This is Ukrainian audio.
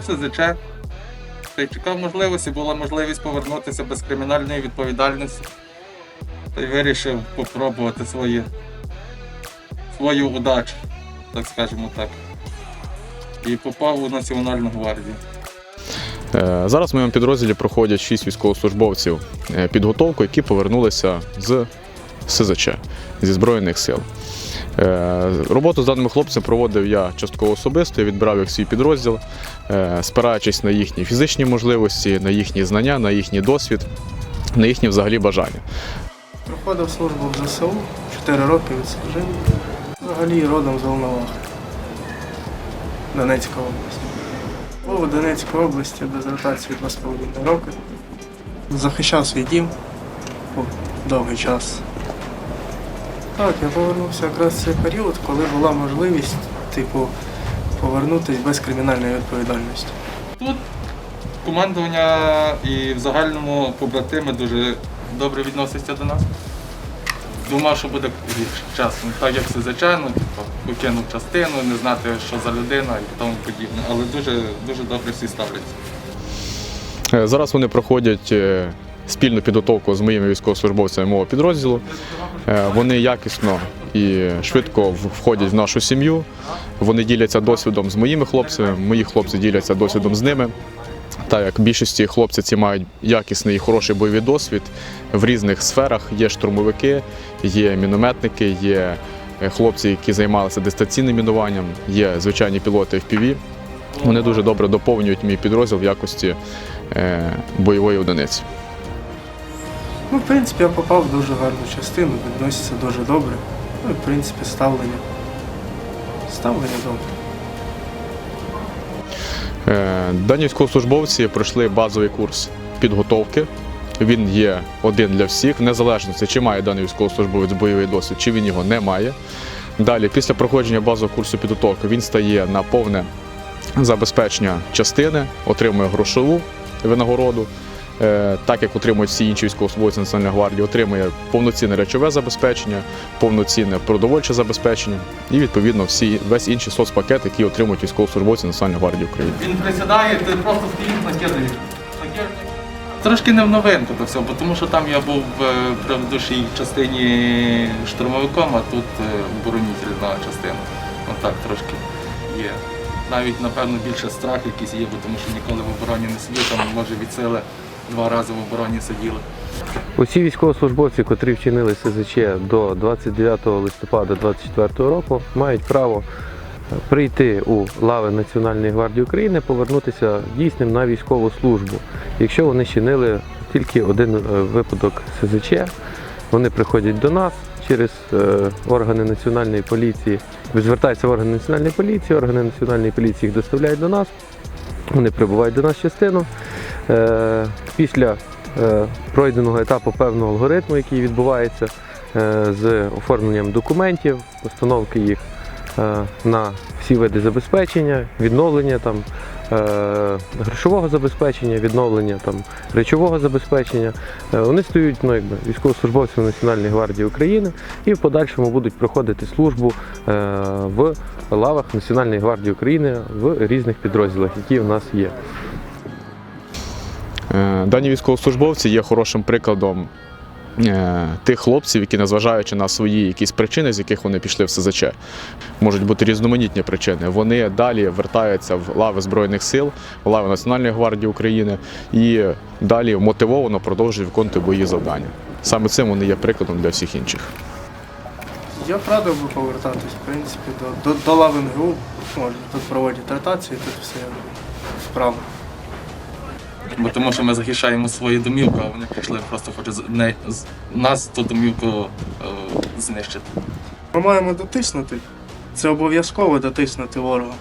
Пішов СЗЧ, та й чекав можливості, була можливість повернутися без кримінальної відповідальності. Та й вирішив попробувати свої, свою удачу, так скажемо так. І попав у Національну гвардію. Е, Зараз в моєму підрозділі проходять шість військовослужбовців е, підготовку, які повернулися з СЗЧ зі Збройних сил. Е, Роботу з даними хлопцями проводив я частково особисто, я відбирав в свій підрозділ, е, спираючись на їхні фізичні можливості, на їхні знання, на їхній досвід, на їхні взагалі бажання. Проходив службу в ЗСУ, 4 роки відслужив. Взагалі родом з Волновахи. Донецька область. Був у Донецькій області без ротації 2,5 роки. Захищав свій дім довгий час. Так, я повернувся якраз в цей період, коли була можливість, типу, повернутися без кримінальної відповідальності. Тут командування і в загальному побратими дуже добре відносяться до нас. Думав, що буде гірше чесно. Так як все звичайно, типу, покинув частину, не знати, що за людина і тому подібне. Але дуже, дуже добре всі ставляться. Е, Зараз вони проходять е, спільну підготовку з моїми військовослужбовцями мого підрозділу. Е, Вони якісно і швидко входять в нашу сім'ю. Вони діляться досвідом з моїми хлопцями, мої хлопці діляться досвідом з ними. Так як більшості хлопці ці мають якісний і хороший бойовий досвід в різних сферах. Є штурмовики, є мінометники, є е, хлопці, які займалися дистанційним мінуванням, є звичайні пілоти FPV. Вони дуже добре доповнюють мій підрозділ в якості е, бойової одиниці. Ну, в принципі, я попав в дуже гарну частину, відносяться дуже добре. Ну, і, в принципі, ставлення. Ставлення добре. Е, Дані військовослужбовці пройшли базовий курс підготовки. Він є один для всіх, в незалежності, чи має даний військовослужбовець бойовий досвід, чи він його не має. Далі, після проходження базового курсу підготовки, він стає на повне забезпечення частини, отримує грошову винагороду. Е, Так як отримують всі інші військовослужбовці Національної гвардії, отримує повноцінне речове забезпечення, повноцінне продовольче забезпечення і відповідно всі весь інший соцпакет, який отримують військовослужбовці Національної гвардії України. Він присідає, ти просто стоїш накидаєш. Трошки не в новинку то все, бо тому що там я був в е, предыдущій частині штурмовиком, а тут е, оборонительна частина. Отак трошки є. Навіть, напевно, більше страх якийсь є, бо тому що ніколи в обороні не сидів, там може від сили два рази в обороні сиділи. Усі військовослужбовці, котрі вчинили СЗЧ до 29 листопада 2024 року, мають право прийти у лави Національної гвардії України, повернутися дійсним на військову службу. Якщо вони чинили тільки один е, випадок СЗЧ, вони приходять до нас через е, органи національної поліції, звертаються в органи національної поліції, органи національної поліції їх доставляють до нас. Вони прибувають до нас частину. Е, Після е, пройденого етапу певного алгоритму, який відбувається е, з оформленням документів, установки їх на всі види забезпечення, відновлення там, грошового забезпечення, відновлення там, речового забезпечення. Е, Вони стають ну, якби, військовослужбовцями Національної гвардії України і в подальшому будуть проходити службу е, в лавах Національної гвардії України в різних підрозділах, які в нас є. Е, Дані військовослужбовці є хорошим прикладом е, тих хлопців, які, незважаючи на свої якісь причини, з яких вони пішли в СЗЧ, можуть бути різноманітні причини. Вони далі вертаються в лави Збройних сил, в лави Національної гвардії України і далі мотивовано продовжують виконувати бої завдання. Саме цим вони є прикладом для всіх інших. Я б радив би повертатись, в принципі, до, до, до лав НГУ. Тут проводять ротації, тут все справа. Бо тому що ми захищаємо свою домівку, а вони прийшли просто хочуть не, з- нас ту домівку е, знищити. Ми маємо дотиснути. Це обов'язково дотиснути ворога.